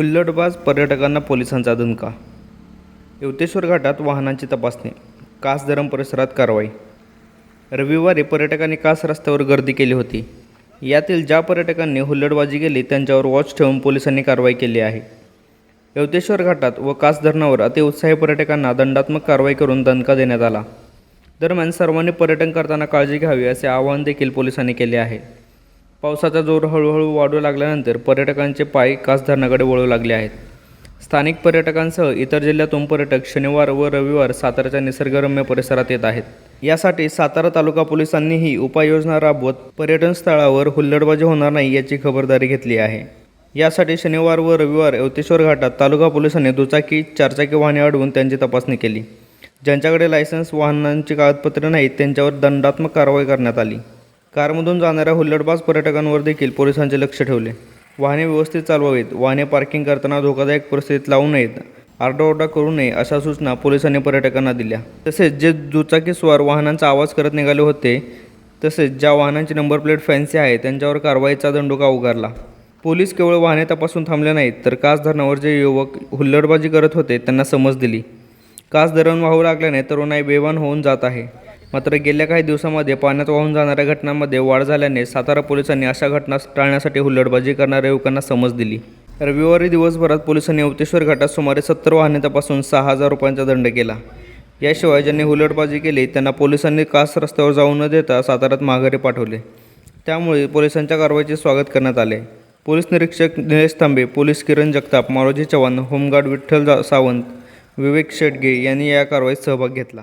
हुल्लडबाज पर्यटकांना पोलिसांचा दणका येवतेश्वर घाटात वाहनांची तपासणी कास धरम परिसरात कारवाई. रविवारी पर्यटकांनी कास रस्त्यावर गर्दी केली होती. यातील ज्या पर्यटकांनी हुल्लडबाजी केली त्यांच्यावर वॉच ठेवून पोलिसांनी कारवाई केली आहे. यवतेश्वर घाटात व कास धरणावर अतिउत्साही पर्यटकांना दंडात्मक कारवाई करून दणका देण्यात आला. दरम्यान सर्वांनी पर्यटन करताना काळजी घ्यावी असे आवाहन देखील पोलिसांनी केले आहे. पावसाचा जोर हळूहळू वाढू लागल्यानंतर पर्यटकांचे पाय कास धरणाकडे वळू लागले आहेत. स्थानिक पर्यटकांसह इतर जिल्ह्यातून पर्यटक शनिवार व रविवार साताऱ्याच्या निसर्गरम्य परिसरात येत आहेत. यासाठी सातारा तालुका पोलिसांनीही उपाययोजना राबवत पर्यटन स्थळावर हुल्लडबाजी होणार नाही याची खबरदारी घेतली आहे. यासाठी शनिवार व रविवार यवतेश्वर घाटात तालुका पोलिसांनी दुचाकी चारचाकी वाहने अडवून त्यांची तपासणी केली. ज्यांच्याकडे लायसन्स वाहनांची कागदपत्रे नाहीत त्यांच्यावर दंडात्मक कारवाई करण्यात आली. कारमधून जाणाऱ्या हुल्लडबाज पर्यटकांवर देखील पोलिसांचे लक्ष ठेवले. वाहने व्यवस्थित चालवावीत वाहने पार्किंग करताना धोकादायक परिस्थितीत लावू नयेत आरडाओरडा करू नये अशा सूचना पोलिसांनी पर्यटकांना दिल्या. तसेच जे दुचाकीस्वार वाहनांचा आवाज करत निघाले होते तसेच ज्या वाहनांची नंबर प्लेट फॅन्सी आहे त्यांच्यावर कारवाईचा दंडोका उगारला. पोलीस केवळ वाहने तपासून थांबले नाहीत तर कास धरणावर जे युवक हुल्लडबाजी करत होते त्यांना समज दिली. कास धरण वाहू लागल्याने तरुणाई बेवान होऊन जात आहे. मात्र गेल्या काही दिवसांमध्ये पाण्यात वाहून जाणाऱ्या घटनांमध्ये वाढ झाल्याने सातारा पोलिसांनी अशा घटना टाळण्यासाठी हुल्लडबाजी करणाऱ्या युवकांना समज दिली. रविवारी दिवसभरात पोलिसांनी अवतेश्वर घाटात सुमारे सत्तर वाहने तपासून सहा हजार रुपयांचा दंड केला. याशिवाय ज्यांनी हुलटबाजी केली त्यांना पोलिसांनी कास रस्त्यावर जाऊ न देता साताऱ्यात माघारी पाठवले. त्यामुळे पोलिसांच्या कारवाईचे स्वागत करण्यात आले. पोलीस निरीक्षक Nilesh Tambe police Kiran Jagtap Maroji Chavan home guard Vitthal जा- सावंत विवेक शेटगे यांनी या कारवाईत सहभाग घेतला.